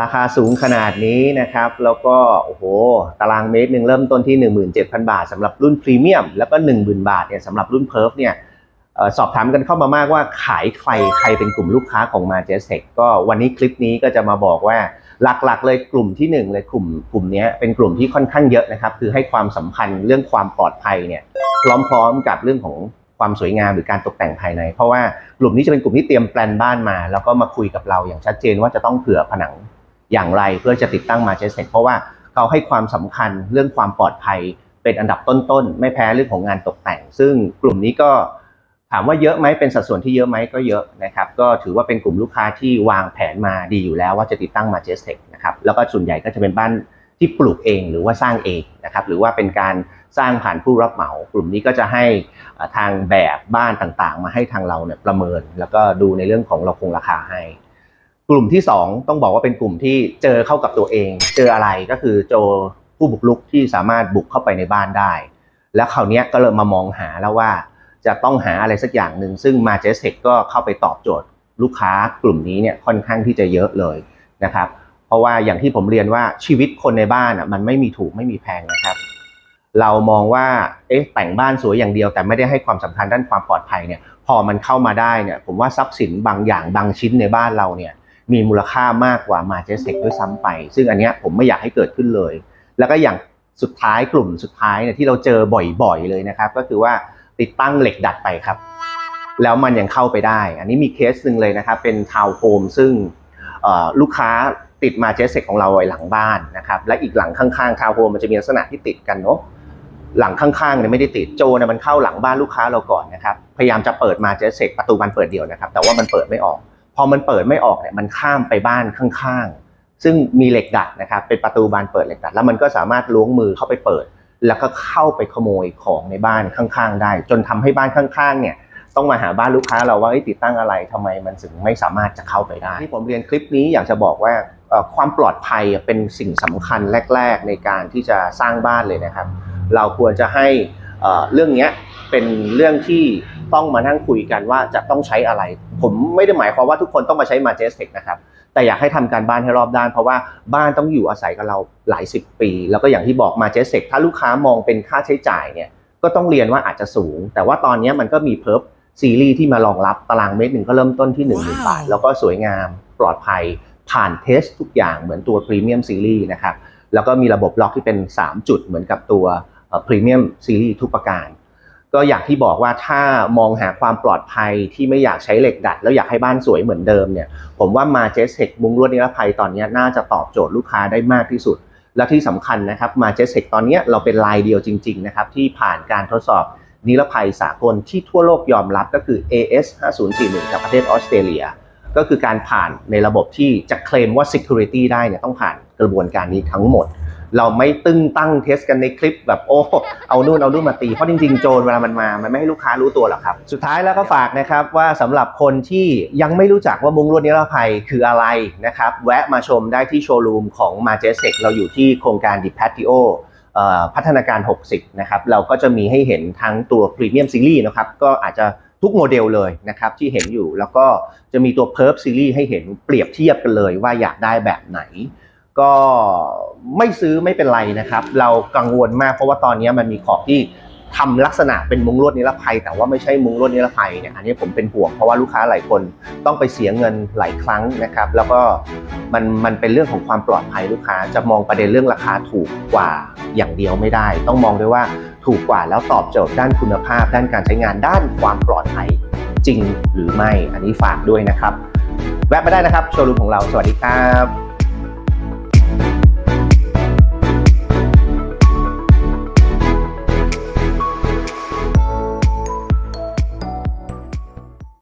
ราคาสูงขนาดนี้นะครับ แล้วก็โอ้โหตารางเมตรหนึ่งเริ่มต้นที่ 17,000 บาทสำหรับรุ่นพรีเมียม แล้วก็10,000 บาทเนี่ยสำหรับรุ่นเพิร์ฟเนี่ยสอบถามกันเข้ามามากว่าขายใครใครเป็นกลุ่มลูกค้าของ m a j e s t e c ก็วันนี้คลิปนี้ก็จะมาบอกว่าหลักๆ เลยกลุ่มที่หนึ่งเลยกลุ่มกลุ่มนี้เป็นกลุ่มที่ค่อนข้างเยอะนะครับ คือให้ความสำคัญเรื่องความปลอดภัยเนี่ยพร้อมๆกับเรื่องของความสวยงามหรือการตกแต่งภายใน เพราะว่ากลุ่มนี้จะเป็นกลุ่มที่เตรียมแปลนบ้านมา แล้วก็มาคุยกับเราอย่างชัดเจนว่าจะต้องเผื่อผนัง อย่างไรเพื่อจะติดตั้งมาเจสเ e เพราะว่าเขาให้ความสำคัญเรื่องความปลอดภัยเป็นอันดับต้นๆ ไม่แพ้เรื่องของงานตกแต่ง ซึ่งกลุ่มนี้ก็ถามว่าเยอะไหมเป็นสัดส่วนที่เยอะไหมก็เยอะนะครับก็ถือว่าเป็นกลุ่มลูกค้าที่วางแผนมาดีอยู่แล้วว่าจะติดตั้งมาเจสเ e นะครับแล้วก็ส่วนใหญ่ก็จะเป็นบ้านที่ปลูกเองหรือว่าสร้างเองนะครับหรือว่าเป็นการสร้างผ่านผู้รับเหมา กลุ่มนี้ก็จะให้ทางแบบบ้านต่างๆ มาให้ทางเราเนี่ยประเมิน แล้วก็ดูในเรื่องของเราคงราคาให้ กลุ่มที่ 2 ต้องบอกว่าเป็นกลุ่มที่เจอเข้ากับตัวเอง เจออะไรก็คือโจผู้บุกรุกที่สามารถบุกเข้าไปในบ้านได้ แล้วคราวเนี้ยก็เลยมามองหาแล้วว่าจะต้องหาอะไรสักอย่างหนึ่งซึ่งมาเจสเ e ก็เข้าไปตอบโจทย์ลูกค้ากลุ่มนี้เนี่ยค่อนข้างที่จะเยอะเลยนะครับ เพราะว่าอย่างที่ผมเรียนว่าชีวิตคนในบ้านอะมันไม่มีถูกไม่มีแพงนะครับ เรามองว่าเอ๊ะแต่งบ้านสวยอย่างเดียว แต่ไม่ได้ให้ความสำคัญด้านความปลอดภัยเนี่ยพอมันเข้ามาได้เนี่ยผมว่าทรัพย์สินบางอย่างบางชิ้นในบ้านเราเนี่ย มีมูลค่ามากกว่ามาเจสเ e กด้วยซ้ำไป ซึ่งอันนี้ผมไม่อยากให้เกิดขึ้นเลย แล้วก็อย่างสุดท้ายกลุ่มสุดท้ายเนี่ยที่เราเจอบ่อยๆเลยนะครับ ก็คือว่าติดตั้งเหล็กดัดไปครับ แล้วมันยังเข้าไปได้ อันนี้มีเคสหนึ่งเลยนะครับเป็นทาวน์โฮมซึ่งลูกค้าติดมาเจสเ e กของเราไว้หลังบ้านนะครับและอีกหลังข้างๆทาวน์โฮมมันจะมีลักษณะที่ติดกันเนาะหลังข้างๆเนี่ยไม่ได้ติดโจเนี่ยมันเข้าหลังบ้านลูกค้าเราก่อนนะครับพยายามจะเปิดมาเจสเ e กประตูมันเปิดเดียวนะครับ แต่ว่ามันเปิดไม่ออก พอมันเปิดไม่ออกเนี่ยมันข้ามไปบ้านข้างๆ ซึ่งมีเหล็กดัดนะครับเป็นประตูบานเปิดเหล็กดัด แล้วมันก็สามารถล้วงมือเข้าไปเปิด แล้วก็เข้าไปขโมยของในบ้านข้างๆ ได้ จนทำให้บ้านข้างๆ เนี่ยต้องมาหาบ้านลูกค้าเราว่าติดตั้งอะไรทำไมมันถึงไม่สามารถจะเข้าไปได้ที่ผมเรียนคลิปนี้อยากจะบอกว่าความปลอดภัยเป็นสิ่งสำคัญแรก ๆ ในการที่จะสร้างบ้านเลยนะครับ เราควรจะให้เรื่องนี้ เป็นเรื่องที่ต้องมานั่งคุยกันว่าจะต้องใช้อะไร ผมไม่ได้หมายความว่าทุกคนต้องมาใช้ Majestic นะครับ แต่อยากให้ทำการบ้านให้รอบด้าน เพราะว่าบ้านต้องอยู่อาศัยกับเราหลายสิบปี แล้วก็อย่างที่บอก Majestic ถ้าลูกค้ามองเป็นค่าใช้จ่ายเนี่ยก็ต้องเรียนว่าอาจจะสูง แต่ว่าตอนนี้มันก็มีเพิร์ฟซีรีส์ที่มารองรับตารางเมตรหนึ่งก็เริ่มต้นที่1 0 0 0 0บาท แล้วก็สวยงามปลอดภัยผ่านเทสทุกอย่างเหมือนตัวพรีเมียมซีรีส์นะครับแล้วก็มีระบบล็อกที่เป็น 3 จุดเหมือนกับตัวพรีเมียมซีรีส์ทุกประการ ก็อย่างที่บอกว่าถ้ามองหาความปลอดภัยที่ไม่อยากใช้เหล็กดัด แล้วอยากให้บ้านสวยเหมือนเดิมเนี่ยผมว่ามาเจสเ e กมุ้งลวดนิรภัยตอนนี้น่าจะตอบโจทย์ลูกค้าได้มากที่สุด และที่สำคัญนะครับมาเจสเ e กตอนนี้เราเป็นลายเดียวจริง ๆ นะครับ ที่ผ่านการทดสอบนิรภัยสากลที่ทั่วโลกยอมรับก็คือ AS 5041จากประเทศออสเตรเลียก็คือการผ่านในระบบที่จะเคลมว่า security ได้เนี่ยต้องผ่านกระบวนการนี้ทั้งหมด เราไม่ตึ้งตั้งเทสกันในคลิปแบบโอ้เอานู่นเอานู่นมาตีเพราะจริงๆโจรเวลามันมามันไม่ให้ลูกค้ารู้ตัวหรอกครับ สุดท้ายแล้วก็ฝากนะครับว่าสำหรับคนที่ยังไม่รู้จักว่ามุ้งลวดนิรภัยคืออะไรนะครับแวะมาชมได้ที่โชว์รูมของ Majestic เราอยู่ที่โครงการ The Patio เอ่อพัฒนาการ 60 นะครับ เราก็จะมีให้เห็นทั้งตัว Premium Series นะครับ ก็อาจจะทุกโมเดลเลยนะครับที่เห็นอยู่ แล้วก็จะมีตัว Perp Series ให้เห็นเปรียบเทียบกันเลยว่าอยากได้แบบไหน ก็ไม่ซื้อไม่เป็นไรนะครับ เรากังวลมากเพราะว่าตอนนี้มันมีของที่ทำลักษณะเป็นมุ้งลวดนิรภัย แต่ว่าไม่ใช่มุ้งลวดนิรภัยเนี่ยอันนี้ผมเป็นห่วงเพราะว่าลูกค้าหลายคนต้องไปเสียเงินหลายครั้งนะครับ แล้วก็มันมันเป็นเรื่องของความปลอดภัยลูกค้าจะมองประเด็นเรื่องราคาถูกกว่าอย่างเดียวไม่ได้ ต้องมองด้วยว่าถูกกว่าแล้วตอบโจทย์ด้านคุณภาพ ด้านการใช้งานด้านความปลอดภัยจริงหรือไม่อันนี้ฝากด้วยนะครับ แวะมาได้นะครับโชว์รูมของเราสวัสดีครับ